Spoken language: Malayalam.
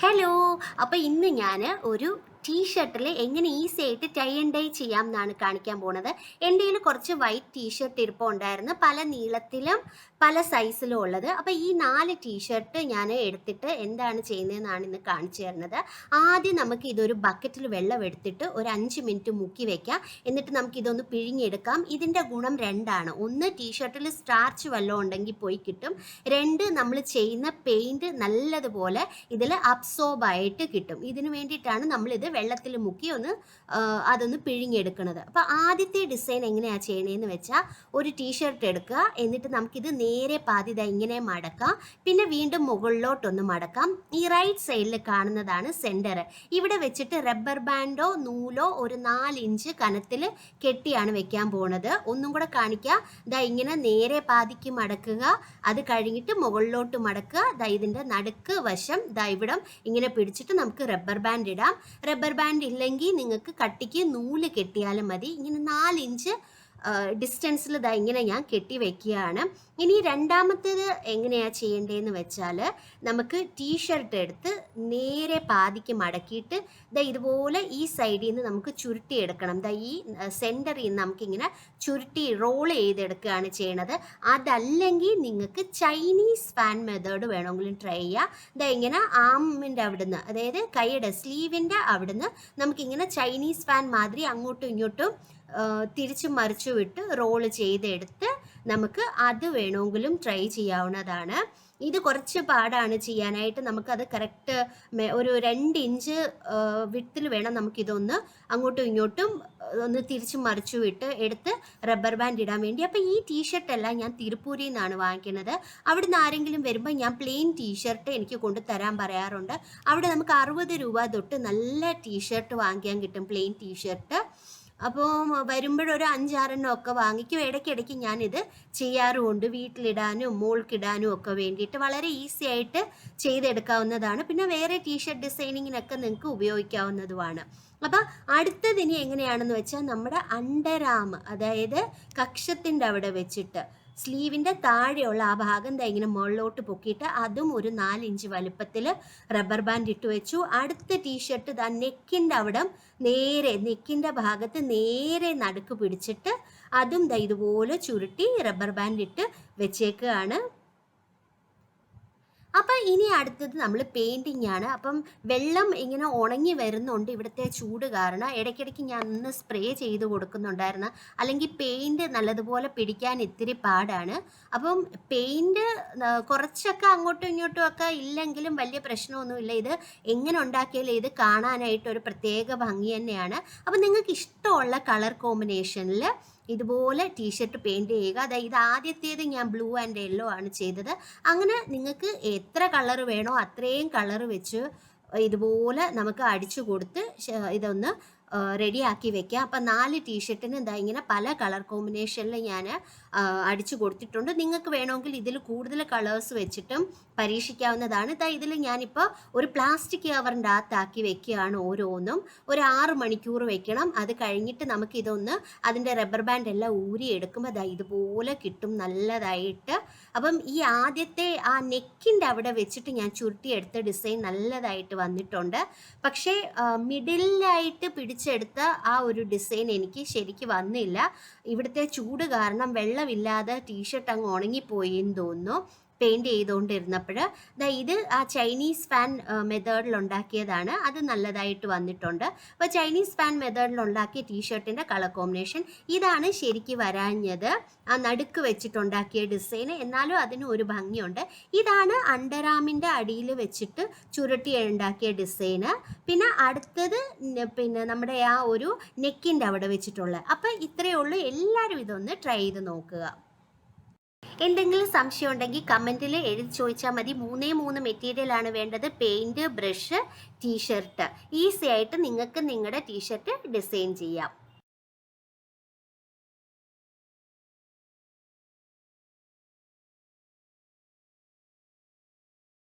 ഹലോ അപ്പോൾ ഇന്ന് ഞാൻ ഒരു ടീഷർട്ടിൽ എങ്ങനെ ഈസി ആയിട്ട് ടൈ ആൻഡ് ഡൈ ചെയ്യാം എന്നാണ് കാണിക്കാൻ പോണത്. എന്റെ കയ്യിൽ കുറച്ച് വൈറ്റ് ടീ ഷർട്ട് ഇരിപ്പം ഉണ്ടായിരുന്നു. പല നീളത്തിലും പല സൈസിലും ഉള്ളത്. അപ്പോൾ ഈ നാല് ടീ ഷർട്ട് ഞാൻ എടുത്തിട്ട് എന്താണ് ചെയ്യുന്നതെന്നാണ് ഇന്ന് കാണിച്ചു തരുന്നത്. ആദ്യം നമുക്ക് ഇതൊരു ബക്കറ്റിൽ വെള്ളം എടുത്തിട്ട് ഒരു അഞ്ച് മിനിറ്റ് മുക്കി വെക്കാം. എന്നിട്ട് നമുക്ക് ഇതൊന്ന് പിഴിഞ്ഞെടുക്കാം. ഇതിന്റെ ഗുണം രണ്ടാണ്. ഒന്ന് ടീ ഷർട്ടിൽ സ്റ്റാർച്ച് വല്ലതും ഉണ്ടെങ്കിൽ പോയി കിട്ടും. രണ്ട് നമ്മൾ ചെയ്യുന്ന പെയിന്റ് നല്ലതുപോലെ ഇതിൽ അബ്സോർബായിട്ട് കിട്ടും. ഇതിന് വേണ്ടിയിട്ടാണ് നമ്മളിത് വെള്ളത്തിൽ മുക്കി ഒന്ന് അതൊന്ന് പിഴിഞ്ഞെടുക്കുന്നത് അപ്പോൾ ആദ്യത്തെ ഡിസൈൻ എങ്ങനെയാണ് ചെയ്യണതെന്ന് വെച്ചാൽ ഒരു ടീഷർട്ട് എടുക്കുക. എന്നിട്ട് നമുക്കിത് നേരെ പാതി ഇങ്ങനെ മടക്കാം. പിന്നെ വീണ്ടും മുകളിലോട്ടൊന്ന് മടക്കാം. ഈ റൈറ്റ് സൈഡിൽ കാണുന്നതാണ് സെന്റർ ഇവിടെ വെച്ചിട്ട് റബ്ബർ ബാൻഡോ നൂലോ ഒരു നാല് ഇഞ്ച് കനത്തിൽ കെട്ടിയാണ് വെക്കാൻ പോണത്. ഒന്നും കൂടെ കാണിക്കുക ദാ ഇങ്ങനെ നേരെ പാതിക്ക് മടക്കുക. അത് കഴിഞ്ഞിട്ട് മുകളിലോട്ട് മടക്കുക. ദാ ഇതിന്റെ നടുക്ക് വശം ദാ ഇവിടം ഇങ്ങനെ പിടിച്ചിട്ട് നമുക്ക് റബ്ബർ ബാൻഡ് ഇടാം. റബ്ബർ ബാൻഡ് ഇല്ലെങ്കിൽ നിങ്ങൾക്ക് കട്ടിക്ക് നൂൽ കെട്ടിയാലും മതി. ഇങ്ങനെ നാലിഞ്ച് ഡിസ്റ്റൻസിൽ ഇതാ ഇങ്ങനെ ഞാൻ കെട്ടി വെക്കുകയാണ്. ഇനി രണ്ടാമത്തേത് എങ്ങനെയാണ് ചെയ്യേണ്ടതെന്ന് വെച്ചാൽ നമുക്ക് ടീഷർട്ട് എടുത്ത് നേരെ പാതിക്ക് മടക്കിയിട്ട് ദാ ഇതുപോലെ ഈ സൈഡിൽ നിന്ന് നമുക്ക് ചുരുട്ടി എടുക്കണം ദാ ഈ സെന്ററിൽ നിന്ന് നമുക്കിങ്ങനെ ചുരുട്ടി റോൾ ചെയ്തെടുക്കുകയാണ് ചെയ്യണത്. അതല്ലെങ്കിൽ നിങ്ങൾക്ക് ചൈനീസ് ഫാൻ മെത്തേഡ് വേണമെങ്കിലും ട്രൈ ചെയ്യുക ദാ ഇങ്ങനെ ആമിന്റെ അവിടുന്ന് അതായത് കൈയുടെ സ്ലീവിന്റെ അവിടുന്ന് നമുക്കിങ്ങനെ ചൈനീസ് ഫാൻ മാതിരി അങ്ങോട്ടും ഇങ്ങോട്ടും തിരിച്ചും മറിച്ചു വിട്ട് റോൾ ചെയ്തെടുത്ത് നമുക്ക് അത് വേണമെങ്കിലും ട്രൈ ചെയ്യാവുന്നതാണ്. ഇത് കുറച്ച് പാടാണ് ചെയ്യാനായിട്ട്. നമുക്കത് കറക്റ്റ് ഒരു രണ്ട് ഇഞ്ച് വിട്ടിൽ വേണം നമുക്കിതൊന്ന് അങ്ങോട്ടും ഇങ്ങോട്ടും ഒന്ന് തിരിച്ച് മറിച്ചു വിട്ട് എടുത്ത് റബ്ബർ ബാൻഡ് ഇടാൻ വേണ്ടി. അപ്പോൾ ഈ ടീഷർട്ട് എല്ലാം ഞാൻ തിരുപ്പൂരിൽ നിന്നാണ് വാങ്ങിക്കുന്നത്. അവിടെ നിന്ന് ആരെങ്കിലും വരുമ്പോൾ ഞാൻ പ്ലെയിൻ ടീഷർട്ട് എനിക്ക് കൊണ്ട് തരാൻ പറയാറുണ്ട്. അവിടെ നമുക്ക് അറുപത് രൂപ തൊട്ട് നല്ല ടീഷർട്ട് വാങ്ങിക്കാൻ കിട്ടും പ്ലെയിൻ ടീഷർട്ട് അപ്പോൾ വരുമ്പോഴൊരു അഞ്ചാറെണ്ണം ഒക്കെ വാങ്ങിക്കും. ഇടയ്ക്കിടയ്ക്ക് ഞാനിത് ചെയ്യാറുമുണ്ട്. വീട്ടിലിടാനും മോൾക്കിടാനും ഒക്കെ വേണ്ടിയിട്ട് വളരെ ഈസി ആയിട്ട് ചെയ്തെടുക്കാവുന്നതാണ്. പിന്നെ വേറെ ടീഷർട്ട് ഡിസൈനിങ്ങിനൊക്കെ നിങ്ങൾക്ക് ഉപയോഗിക്കാവുന്നതുമാണ്. അപ്പം അടുത്തതിനി എങ്ങനെയാണെന്ന് വെച്ചാൽ നമ്മുടെ അണ്ടരാം അതായത് കക്ഷത്തിന്റെ അവിടെ വെച്ചിട്ട് സ്ലീവിന്റെ താഴെയുള്ള ആ ഭാഗം ദാ ഇങ്ങനെ മുകളിലോട്ട് പൊക്കിയിട്ട് അതും ഒരു നാലിഞ്ച് വലുപ്പത്തിൽ റബ്ബർ ബാൻഡ് ഇട്ട് വെച്ചു. അടുത്ത ടീഷർട്ട് ദാ നെക്കിന്റെ അവിടം നേരെ നെക്കിന്റെ ഭാഗത്ത് നേരെ നടുക്ക് പിടിച്ചിട്ട് അതും ദാ ഇതുപോലെ ചുരുട്ടി റബ്ബർ ബാൻഡ് ഇട്ട് വെച്ചേക്കുകയാണ് അപ്പം ഇനി അടുത്തത് നമ്മൾ പെയിന്റിങ് ആണ്. അപ്പം വെള്ളം ഇങ്ങനെ ഉണങ്ങി വരുന്നുണ്ട് ഇവിടുത്തെ ചൂട് കാരണം. ഇടയ്ക്കിടയ്ക്ക് ഞാൻ ഒന്ന് സ്പ്രേ ചെയ്ത് കൊടുക്കുന്നുണ്ടായിരുന്നു. അല്ലെങ്കിൽ പെയിന്റ് നല്ലതുപോലെ പിടിക്കാൻ ഇത്തിരി പാടാണ്. അപ്പം പെയിന്റ് കുറച്ചൊക്കെ അങ്ങോട്ടും ഇങ്ങോട്ടും ഒക്കെ ഇല്ലെങ്കിലും വലിയ പ്രശ്നമൊന്നുമില്ല ഇത് എങ്ങനെ ഉണ്ടാക്കിയാലും ഇത് കാണാനായിട്ട് ഒരു പ്രത്യേക ഭംഗി തന്നെയാണ്. അപ്പം നിങ്ങൾക്ക് ഇഷ്ടമുള്ള കളർ കോമ്പിനേഷനിൽ ഇതുപോലെ ടീഷർട്ട് പെയിന്റ് ചെയ്യുക. അതായത് ഇത് ആദ്യത്തേത് ഞാൻ ബ്ലൂ ആൻഡ് യെല്ലോ ആണ് ചെയ്തത്. അങ്ങനെ നിങ്ങൾക്ക് എത്ര കളർ വേണോ അത്രയും കളർ വെച്ച് ഇതുപോലെ നമുക്ക് അടിച്ചു കൊടുത്ത് ഇതൊന്ന് റെഡിയാക്കി വെക്കുക. അപ്പം നാല് ടീഷർട്ടിന് എന്താ ഇങ്ങനെ പല കളർ കോമ്പിനേഷനിൽ ഞാൻ അടിച്ചു കൊടുത്തിട്ടുണ്ട്. നിങ്ങൾക്ക് വേണമെങ്കിൽ ഇതിൽ കൂടുതൽ കളേഴ്സ് വെച്ചിട്ടും പരീക്ഷിക്കാവുന്നതാണ്. ഇതാ ഇതിൽ ഞാനിപ്പോൾ ഒരു പ്ലാസ്റ്റിക് കവറിന്റെ അകത്താക്കി വെക്കുകയാണ് ഓരോന്നും. ഒരു ആറ് മണിക്കൂർ വെക്കണം. അത് കഴിഞ്ഞിട്ട് നമുക്കിതൊന്ന് അതിന്റെ റബ്ബർ ബാൻഡ് എല്ലാം ഊരി എടുക്കുമ്പോൾ ദാ ഇതുപോലെ കിട്ടും നല്ലതായിട്ട്. അപ്പം ഈ ആദ്യത്തെ ആ നെക്കിന്റെ അവിടെ വെച്ചിട്ട് ഞാൻ ചുരുട്ടിയെടുത്ത ഡിസൈൻ നല്ലതായിട്ട് വന്നിട്ടുണ്ട്. പക്ഷേ മിഡിലായിട്ട് പിടിച്ചെടുത്ത ആ ഒരു ഡിസൈൻ എനിക്ക് ശരിക്ക് വന്നില്ല. ഇവിടുത്തെ ചൂട് കാരണം വെള്ളമില്ലാതെ ടീഷർട്ട് അങ്ങ് ഉണങ്ങിപ്പോയി എന്ന് തോന്നുന്നു. പെയിന്റ് ചെയ്തുകൊണ്ടിരുന്നപ്പോൾ ഇത് ആ ചൈനീസ് ഫാൻ മെത്തേഡിൽ ഉണ്ടാക്കിയതാണ്. അത് നല്ലതായിട്ട് വന്നിട്ടുണ്ട്. അപ്പോൾ ചൈനീസ് ഫാൻ മെത്തേഡിൽ ഉണ്ടാക്കിയ ടീഷർട്ടിന്റെ കളർ കോമ്പിനേഷൻ ഇതാണ് ശരിക്ക് വരാഞ്ഞത്. ആ നടുക്ക് വെച്ചിട്ടുണ്ടാക്കിയ ഡിസൈൻ എന്നാലും അതിന് ഒരു ഭംഗിയുണ്ട്. ഇതാണ് അണ്ടറാമിന്റെ അടിയിൽ വെച്ചിട്ട് ചുരുട്ടി ഉണ്ടാക്കിയ ഡിസൈന് പിന്നെ അടുത്തത് പിന്നെ നമ്മുടെ ആ ഒരു നെക്കിന്റെ അവിടെ വെച്ചിട്ടുള്ള. അപ്പം ഇത്രയേ ഉള്ളൂ. എല്ലാവരും ഇതൊന്ന് ട്രൈ ചെയ്ത് നോക്കുക. എന്തെങ്കിലും സംശയം ഉണ്ടെങ്കിൽ കമന്റിൽ എഴുതി ചോദിച്ചാൽ മതി. മൂന്നേ മൂന്ന് മെറ്റീരിയലാണ് വേണ്ടത്. പെയിന്റ് ബ്രഷ് ടീഷർട്ട് ഈസി ആയിട്ട് നിങ്ങൾക്ക് നിങ്ങളുടെ ടീഷർട്ട് ഡിസൈൻ ചെയ്യാം.